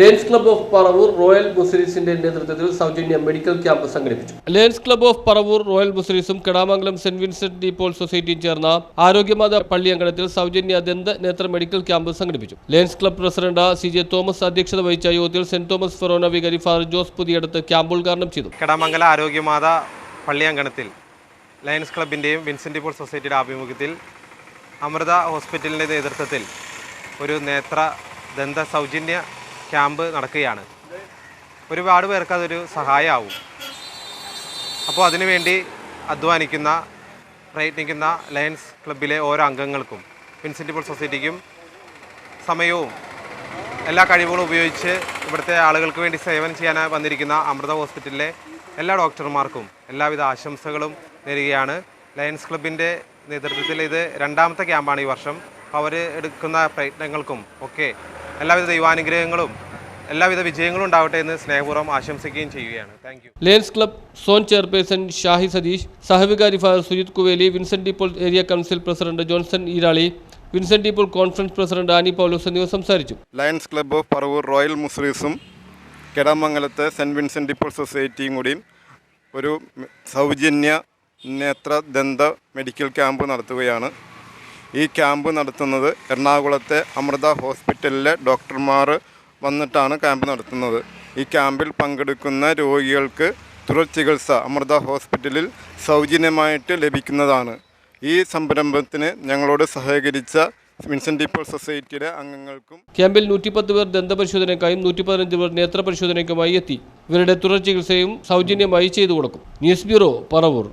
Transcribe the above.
Lions Club of Paravur Royal മുസ്ലിസിന്റെ നേതൃത്വത്തിൽ സൗജന്യ medical camp സംഘടിപ്പിച്ചു. Lions Club of Paravur Royal മുസ്ലിസും Kedamangalam saint Vincent de Paul സൊസൈറ്റിയും ചേർന്ന ആരോഗ്യമാത പള്ളി അങ്കണത്തിൽ സൗജന്യ ദന്ത നേത്ര മെഡിക്കൽ ക്യാമ്പ് സംഘടിപ്പിച്ചു. Lions Club president C J Thomas അധ്യക്ഷത വഹിച്ച യോഗത്തിൽ സെന്റ് തോമസ് ഫെറോന വികാരി ഫാദർ ജോസ് പുതിയടത്ത് ക്യാമ്പ് ഉദ്ഘാടനം ചെയ്തു. കടമംഗല ആരോഗ്യമാത പള്ളിയങ്കണത്തിൽ ലയൺസ് ക്ലബിന്റെയും വിൻസെന്റ് പോൾ സൊസൈറ്റിയുടെ ആഭിമുഖ്യത്തിൽ അമൃത ഹോസ്പിറ്റലിന്റെ നേതൃത്വത്തിൽ ഒരു നേത്ര ദന്ത സൗജന്യ ക്യാമ്പ് നടക്കുകയാണ്. ഒരുപാട് പേർക്ക് അതൊരു സഹായമാവും അപ്പോൾ അതിനുവേണ്ടി അധ്വാനിക്കുന്ന പ്രയത്നിക്കുന്ന ലയൻസ് ക്ലബിലെ ഓരോ അംഗങ്ങൾക്കും വിൻസെന്റ് സൊസൈറ്റിക്കും സമയവും എല്ലാ കഴിവുകളും ഉപയോഗിച്ച് ഇവിടുത്തെ ആളുകൾക്ക് വേണ്ടി സേവനം ചെയ്യാനായി വന്നിരിക്കുന്ന അമൃത ഹോസ്പിറ്റലിലെ എല്ലാ ഡോക്ടർമാർക്കും എല്ലാവിധ ആശംസകളും നേരുകയാണ്. ലയൻസ് ക്ലബിന്റെ നേതൃത്വത്തിൽ ഇത് രണ്ടാമത്തെ ക്യാമ്പാണ് ഈ വർഷം. അവർ എടുക്കുന്ന പ്രയത്നങ്ങൾക്കും ഒക്കെ എല്ലാവിധ ദൈവാനുഗ്രഹങ്ങളും എല്ലാവിധ വിജയങ്ങളും ഉണ്ടാവട്ടെ എന്ന് സ്നേഹപൂർവം ആശംസിക്കുകയും ചെയ്യുകയാണ്. Thank you Lions Club zone chairperson Shahi Satheesh സഹവികാരി father Sujith Kuveli Vincent de Paul area council president Johnson Eerali Vincent de Paul conference president Annie Paulose എന്നിവർ സംസാരിച്ചു. Lions Club of Paravur Royal മുസ്ലിസും കെടാമംഗലത്തെ saint Vincent de Paul സൊസൈറ്റിയും കൂടിയും ഒരു സൗജന്യ നേത്ര ദന്ത medical camp നടത്തുകയാണ്. ഈ ക്യാമ്പ് നടത്തുന്നത് എറണാകുളത്തെ അമൃത ഹോസ്പിറ്റലിലെ ഡോക്ടർമാർ വന്നിട്ടാണ് ക്യാമ്പ് നടത്തുന്നത്. ഈ ക്യാമ്പിൽ പങ്കെടുക്കുന്ന രോഗികൾക്ക് തുടർ ചികിത്സ അമൃത ഹോസ്പിറ്റലിൽ സൗജന്യമായിട്ട് ലഭിക്കുന്നതാണ്. ഈ സംരംഭത്തിന് ഞങ്ങളോട് സഹകരിച്ച വിൻസെന്റ് ഡിപ്പോൾ സൊസൈറ്റിയുടെ അംഗങ്ങൾക്കും ക്യാമ്പിൽ നൂറ്റിപ്പത്ത് പേർ ദന്തപരിശോധനയ്ക്കായും നൂറ്റി പതിനഞ്ച് പേർ നേത്രപരിശോധനയ്ക്കുമായി എത്തി. ഇവരുടെ തുടർ ചികിത്സയും സൗജന്യമായി ചെയ്തു കൊടുക്കും. News bureau Paravur.